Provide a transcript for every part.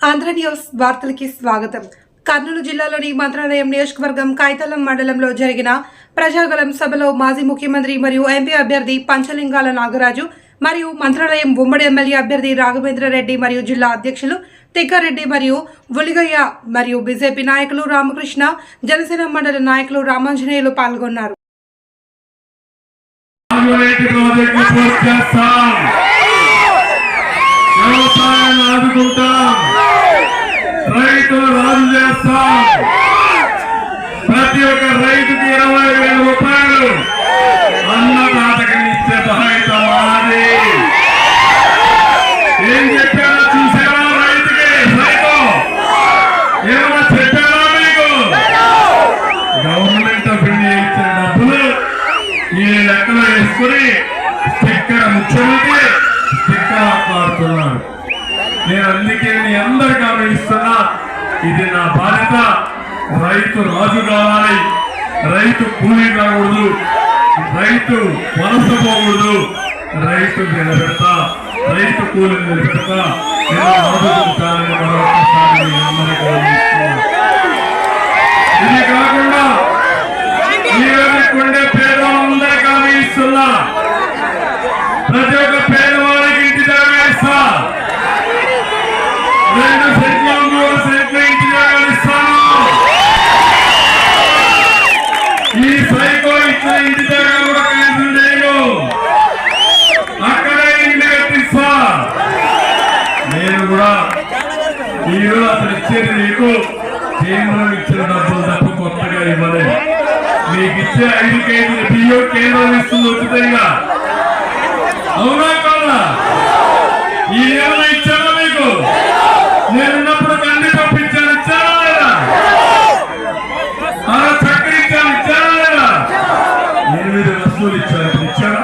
Andhra news వార్తలకి స్వాగతం. కర్నూలు జిల్లాలోని మంత్రాలయం నియోజకవర్గం కాయితలం మండలంలో జరిగిన ప్రజాగలం సభలో మాజీ ముఖ్యమంత్రి మరియు ఎంపీ అభ్యర్థి పంచలింగాల నాగరాజు మరియు మంత్రాలయం ఉమ్మడి ఎమ్మెల్యే అభ్యర్థి రాఘవేంద్ర రెడ్డి మరియు జిల్లా అధ్యక్షులు తిక్కారెడ్డి మరియు ఉలిగయ్య మరియు బీజేపీ నాయకులు రామకృష్ణ జనసేన మండలి నాయకులు రామాంజనేయులు పాల్గొన్నారు. చేస్తాం ప్రతి ఒక్క రైతుకి ఇరవై వేల రూపాయలు. అన్నదాతకి ఇచ్చే సహాయత మాది. ఏం చెప్పారో చూసారా రైతుకి? సైతం ఏమన్నా చెప్పారా మీకు? గవర్నమెంట్ ఆఫ్ ఇండియా ఇచ్చిన డబ్బులు ఈ లెక్కలో వేసుకుని స్టిక్కర్ ముఖ్యమంత్రి స్టిక్కర్ మారుతున్నాడు నేను అందుకే మీ అందరికీ ఆమె ఇది నా బాధ్యత. రైతు రాజు కావాలి. రైతు కూలీ కాకూడదు. రైతు మనసు పోకూడదు. రైతు నిలబెడతా. రైతు కూలీ నిలబెడతా. నేను ఆదుకుంటానని మరొకసారి ఇది కాకుండా ఉండే పేదవాళ్ళందరికీ హామీ ఇస్తున్నా. ప్రతి ఒక్క పేదవాళ్ళకి ఇంటి జాగా ఇస్తా ఇచ్చిన ఇంటి జాగా కూడా క్యాన్సిల్ చేయను అక్కడే ఇంటి కట్టిస్తా. నేను కూడా మీరు అసలు ఇచ్చేది నీకు. కేంద్రం ఇచ్చిన డబ్బులు తప్ప కొత్తగా ఇవ్వలేదు మీకు ఇచ్చే ఐదు కేజీలు బియ్యం కేంద్రం ఇస్తుంది ఉచితంగా అవునా కాదా? ఈ నెల వస్తువులు ఇచ్చారు? ఇచ్చారా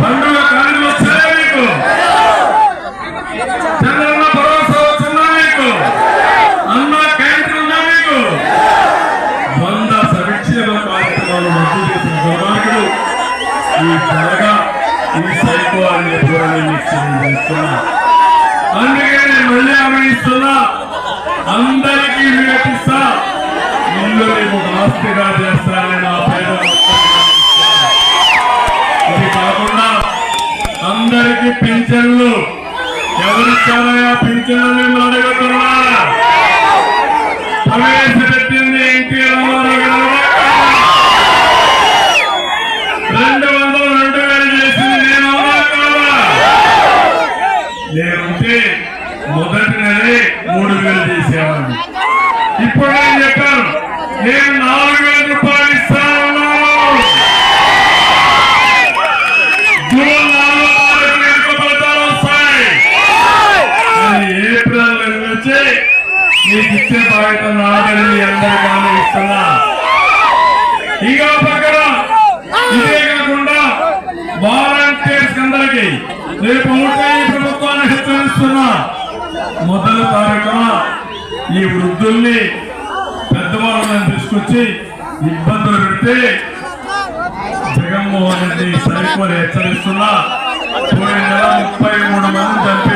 పండుగ కాలం వచ్చారా మీకు? చంద్రన్న భరోసా వచ్చిందా మీకు? అన్న క్యాంటీన్ ఉందా మీకు? వంద సంక్షేమ కార్యక్రమాలు రద్దు చేసిన దుర్మార్గుడు ఈ త్వరగా ఈ సైకో అనే ధోరణి చేస్తున్నా అందుకే నేను మళ్ళీ ఆమెయిస్తున్నా అందరికీ వినిపిస్తా ఇల్లు రేపు ఒక ఆస్తిగా అందరికి పింఛన్లు. ఎవరిచ్చారయా పింఛన్లు? మిమ్మల్ని అడుగుతున్నా ప్రవేశపెట్టింది ఎన్టీ రామారావు గారు రెండు వందలు రెండు వేలు చేసింది నేను అవునా నేనుంటే మొదటి నెలే మూడు వేలు చేసేవాడిని. ఇప్పుడు నేను చెప్పాను నేను నాలుగు ఇచ్చే బాధ్యత నాదని మీ అందరికీ హామీ ఇస్తున్నా పక్కన ఇదే కాకుండా వాలంటీర్స్ అందరికి రేపు ఉంటాయి ప్రభుత్వాన్ని హెచ్చరిస్తున్నా మొదటి తారీఖున ఈ వృద్ధుల్ని పెద్దవాళ్ళని తీసుకొచ్చి ఇబ్బందులు పెడితే జగన్మోహన్ రెడ్డి సైకోని హెచ్చరిస్తున్నా పోయిన నెల ముప్పై మూడు మంది చంపి